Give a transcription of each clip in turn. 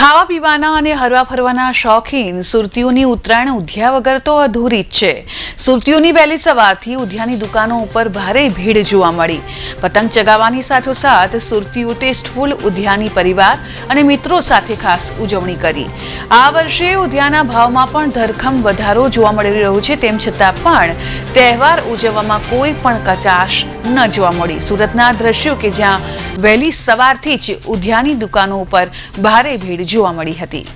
ખાવા પીવાના અને હરવા ફરવાના શોખીન સુરતીઓની ઉત્તરાયણ ઉધ્યા વગર તો અધૂરી જ છે. સુરતીઓની વહેલી સવારથી ઉધ્યાની દુકાનો ઉપર ભારે ભીડ જોવા મળી. પતંગ ચગાવવાની સાથોસાથ સુરતીઓ ટેસ્ટફુલ ઉધ્યાની પરિવાર અને મિત્રો સાથે ખાસ ઉજવણી કરી. આ વર્ષે ઉધ્યાના ભાવમાં પણ ધરખમ વધારો જોવા મળી રહ્યો છે, તેમ છતાં પણ તહેવાર ઉજવવામાં કોઈ પણ કચાશ ન જોવા મળી. સુરતના દ્રશ્યો કે જ્યાં વહેલી સવારથી જ ઉધ્યાની દુકાનો ઉપર ભારે ભીડ જોવા મળી હતી.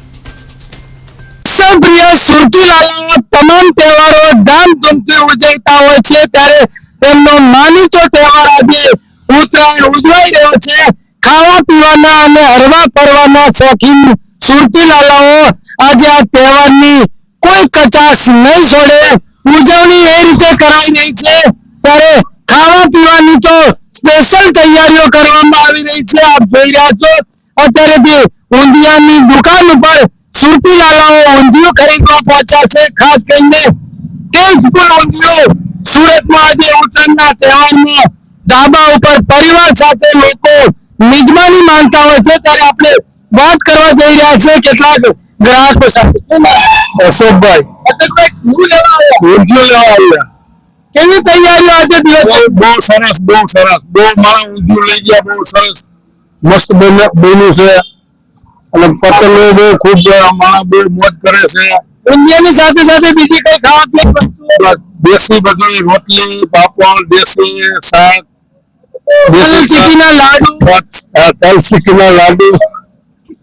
તમામ તહેવારો ધામધૂમથી ઉજવતા હોય છે, ત્યારે તેમનો માનીતો તહેવાર આજે ઉત્તરાયણ ઉજવાઈ રહ્યો છે. ખાવા પીવાના અને હરવા ફરવાના શોખીન સુરતીલાલાઓ આજે આ તહેવારની કોઈ કચાશ નહીં છોડે. ઉજવણી એ રીતે કરાઈ રહી છે, ત્યારે ખાવા પીવાની તો સ્પેશિયલ તૈયારીઓ કરવામાં આવી રહી છે. આપ જોઈ રહ્યા છો અત્યારે બી ઊંધિયાની દુકાન ઉપર સુરતી લાલાઓ ઊંધિયું ખરીદવા પહોંચ્યા છે. ખાસ કરીને ટેસ્ટફુલ ઊંધિયું સુરતમાં આજે ઉત્તરાયણના તહેવારમાં ધાબા ઉપર પરિવાર સાથે લોકો મિજબાની માનતા હોય છે. ત્યારે આપણે વાત કરવા જઈ રહ્યા છે કેટલાક ગ્રાહકો સાથે અશોકભાઈ. અશોકભાઈ હું લેવા આવ્યા. ઊંધિયું લેવા આવ્યા. કેવી તૈયારીઓ આજે દિવસ બહુ સરસ બહુ સરસ. બહુ મારા ઊંધિયું લઈ ગયા બહુ સરસ. મસ્ત બને- બન્યું છે. અને પતંગો બહુ ખૂબ માણસ બહુ મોજ કરે છે. ઊંધિયાની સાથે સાથે બીજી કઈ ખાવા પીવાની વસ્તુ? બસ દેશી બધી રોટલી પાપડ દેશી શાક તલ ચીકીના લાડુ. આ તલ ચીકીના લાડુ.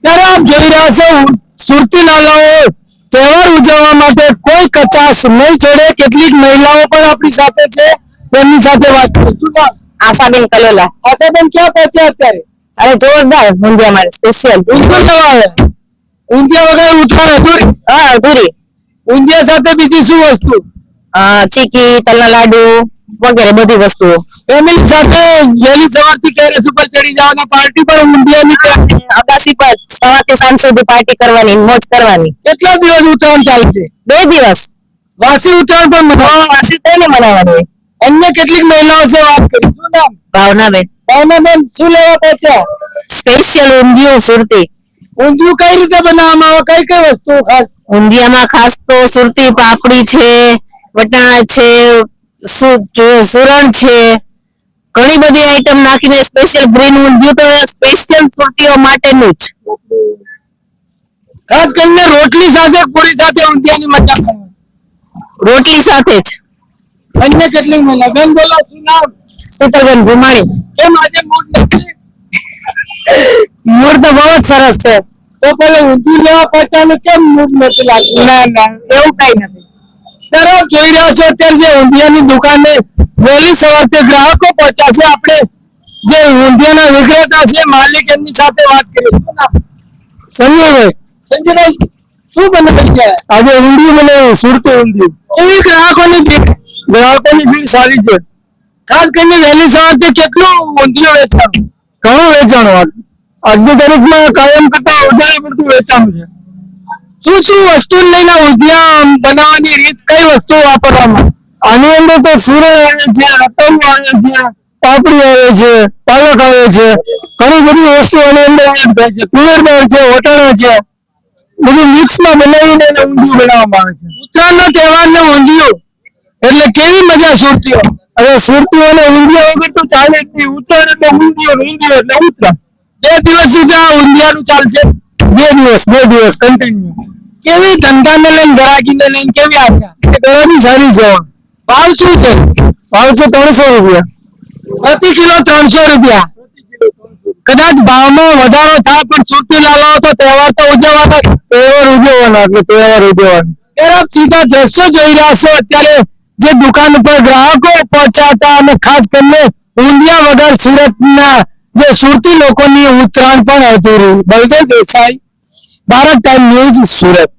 ત્યારે આપ જોઈ રહ્યા છો સુરતી લાલાઓ તહેવાર ઉજવવા માટે કોઈ કચાશ નહીં છોડે. કેટલીક મહિલાઓ પણ આપણી સાથે છે. તેમની સાથે વાત કરીશું. નામ? આશાબેન કલોલા. આશાબેન ક્યાં પહોંચ્યા અત્યારે? અરે જોરદાર ઊંધિયા મારે સ્પેશિયલ ઊંધિયું લેવા ઊંધિયા વગર ઉત્તર અધૂરી. હા અધૂરી. ઊંધિયા સાથે બીજી શું વસ્તુ? ચીકી તલના લાડુ વગેરે બધી વસ્તુઓ. એની સાથે વહેલી સવારથી ટેરેસ ઉપર ચડી જવાનો પાર્ટી પણ ઊંધિયાની છે. અગાસી પર. સવારથી સાંજ સુધી પાર્ટી કરવાની મોજ કરવાની. કેટલા દિવસ ઉત્તરાયણ ચાલશે બે દિવસ. વાસી ઉત્તરાયણ પણ વાસી થઈને મનાવવાની. અન્ય કેટલીક મહિલાઓ છે વાત કરી. શું નામ? ભાવનાબેન. ભાવનાબેન શું લેવા પહોંચ્યા? સ્પેશિયલ ઊંધિયું સુરતી. ઊંધિયું કઈ રીતે બનાવવામાં આવે? કઈ કઈ વસ્તુ ખાસ? ઊંધિયામાં ખાસ તો સુરતી પાપડી છે વટાણા છે સુરણ છે. ઘણી બધી આઈટમ નાખીને સ્પેશિયલ ગ્રીન ઊંધિયું તો સ્પેશિયલ સુરતીઓ માટેનું જ. ખાસ કરીને રોટલી સાથે પૂરી સાથે ઊંધિયાની મજા રોટલી સાથે જ. અન્ય કેટલીક મહિલા. બેન બોલો શું નામ? શીતલબેન ભૂમાણી. કેમ આજે મૂડ નથી? મૂળ તો બહુ જ સરસ છે. તો પેલે ઊંધિયું લેવા પહોંચ્યાનું કેમ મૂડ નથી લાગતું? ના ના એવું કઈ નથી. આપ જોઈ રહ્યા છો અત્યારે જે ઊંધિયાની દુકાને વહેલી સવારથી ગ્રાહકો પહોંચ્યા છે. આપણે જે ઊંધિયાના વિક્રેતા છે માલિક એમની સાથે વાત કરીશું? સંજયભાઈ. સંજયભાઈ શું બનાવ્યું છે? આજે ઊંધિયું બનાવ્યું સુરતી ઊંધિયું. એવી ગ્રાહકોની ભીડ. ગ્રાહકોની ભીડ સારી છે. ખાસ કરીને વહેલી સવારથી કેટલું ઊંધિયું વેચાણ. ઘણું વેચાણ આજની તારીખમાં કાયમ કરતા વધારે પડતું વેચાણ છે. શું શું વસ્તુ લઈને ઊંધિયા બનાવવાની રીત કઈ વસ્તુ વાપરવામાં? આની અંદર તો સુરણ આવે છે અટમ આવે છે, પાપડી આવે છે, પાલક આવે છે. ઘણી બધી વસ્તુ આની અંદર એડ થાય છે. તુવેર દાળ છે, વટાણા છે. બધું મિક્સમાં બનાવીને ઊંધિયું બનાવવામાં આવે છે. ઉત્તરાયણનો તહેવાર ને ઊંધિયું. એટલે કેવી મજા સુરતીઓ? હવે સુરતીઓને ઊંધિયા વગર તો ચાલે જ નહીં. ઉત્તર એટલે ઊંધિયો ઊંધિયો એટલે ઉત્તર. બે દિવસ સુધી આ ઊંધિયાનું ચાલશે. બે દિવસ બે દિવસ કન્ટિન્યુ કેવી ધંધાને લઈને ગ્રાહકીને લઈને કેવી આવ્યા ગળાની સારી છે. ભાવ શું છે. ભાવ છે ત્રણસો રૂપિયા. પ્રતિ કિલો ત્રણસો રૂપિયા. કદાચ ભાવમાં વધારો થાય, પણ સુરતી લાવો તો તહેવાર તો ઉજવવાના તહેવાર ઉજવવાના, એટલે તહેવાર ઉજવવાના. સીધા દ્રશ્યો જોઈ રહ્યા છો અત્યારે. જે દુકાન ઉપર ગ્રાહકો પહોંચાતા અને ખાસ કરીને ઊંધિયા વગર સુરતના જે સુરતી લોકોની ઉત્તરાયણ પણ અધૂરી Baldev Desai. Bharat time news Surat.